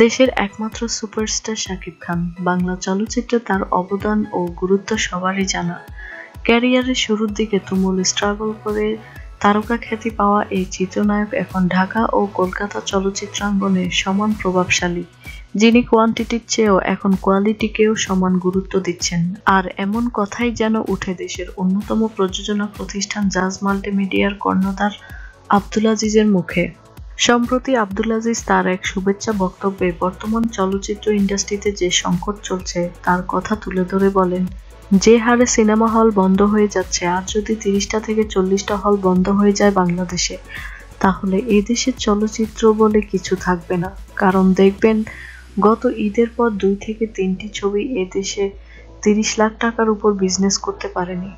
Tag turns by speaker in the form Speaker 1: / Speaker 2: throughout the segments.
Speaker 1: দেশের একমাত্র সুপারস্টার শাকিব খান। বাংলা চলচ্চিত্রে তার অবদান ও গুরুত্ব সবারই জানা। ক্যারিয়ারের শুরুর দিকে তুমুল স্ট্রাগল করে তারকা খ্যাতি পাওয়া এই চিত্রনায়ক এখন ঢাকা ও কলকাতা চলচ্চিত্রাঙ্গনে সমান প্রভাবশালী, যিনি কোয়ান্টিটির চেয়েও এখন কোয়ালিটিকেও সমান গুরুত্ব দিচ্ছেন। আর এমন কথাই যেন উঠে দেশের অন্যতম প্রযোজনা প্রতিষ্ঠান জাজ মাল্টিমিডিয়ার কর্ণধার আব্দুল আজিজের মুখে। সম্প্রতি আব্দুল আজিজ তার এক শুভেচ্ছা বক্তব্যে বর্তমান চলচ্চিত্র ইন্ডাস্ট্রিতে যে সংকট চলছে, তার কথা তুলে ধরে বলেন, যে হারে সিনেমা হল বন্ধ হয়ে যাচ্ছে, আর যদি তিরিশটা থেকে চল্লিশটা হল বন্ধ হয়ে যায় বাংলাদেশে, তাহলে এই দেশের চলচ্চিত্র বলে কিছু থাকবে না। কারণ দেখবেন, গত ঈদের পর দুই থেকে তিনটি ছবি এ দেশে তিরিশ লাখ টাকার উপর বিজনেস করতে পারেনি।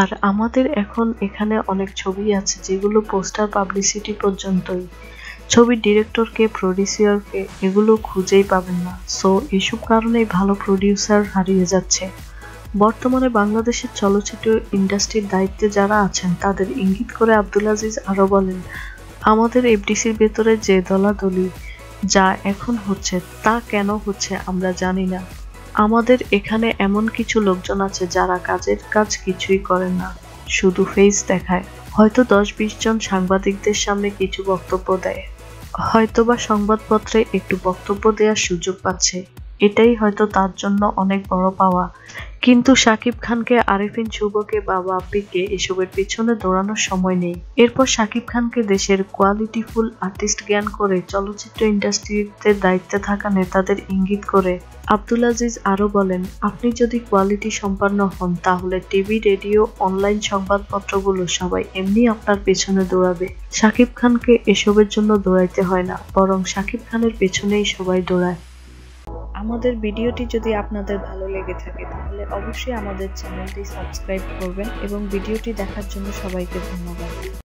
Speaker 1: আর আমাদের এখন এখানে অনেক ছবি আছে যেগুলো পোস্টার পাবলিসিটি পর্যন্তই। ছবির ডিরেক্টরকে, প্রডিউসারকে এগুলো খুঁজেই পাবেন না। সো, এসব কারণেই ভালো প্রডিউসার হারিয়ে যাচ্ছে। বর্তমানে বাংলাদেশের চলচ্চিত্র ইন্ডাস্ট্রির দায়িত্বে যারা আছেন, তাদের ইঙ্গিত করে আব্দুল আজিজ আরও বলেন, আমাদের এফডিসির ভেতরে যে দলাদলি যা এখন হচ্ছে, তা কেন হচ্ছে আমরা জানি না। আমাদের এখানে এমন কিছু লোকজন আছে যারা কাজের কাজ কিছুই করেন না, শুধু ফেস দেখায়। হয়তো দশ বিশ জন সাংবাদিকদের সামনে কিছু বক্তব্য দেয়। হয়তোবা সংবাদপত্রে একটু বক্তব্য দেওয়ার সুযোগ পাচ্ছে। এটাই হয়তো তার জন্য অনেক বড় পাওয়া। কিন্তু শাকিব খানকে, আরিফিন শুভকে বা বাপ্পিকে এসবের পিছনে দৌড়ানোর সময় নেই। এরপর শাকিব খানকে দেশের কোয়ালিটিফুল আর্টিস্ট জ্ঞান করে, চলচ্চিত্র ইন্ডাস্ট্রিতে দায়িত্বে থাকা নেতাদের ইঙ্গিত করে। আব্দুল আজিজ আরও বলেন, আপনি যদি কোয়ালিটি সম্পন্ন হন, তাহলে টিভি, রেডিও অনলাইন সংবাদপত্রগুলো সবাই এমনি আপনার পেছনে দৌড়াবে। শাকিব খানকে এসবের জন্য দৌড়াইতে হয় না, বরং শাকিব খানের পেছনেই সবাই দৌড়ায়। আমাদের ভিডিওটি যদি আপনাদের ভালো লেগে থাকে, তাহলে অবশ্যই আমাদের চ্যানেলটি সাবস্ক্রাইব করবেন এবং ভিডিওটি দেখার জন্য সবাইকে ধন্যবাদ।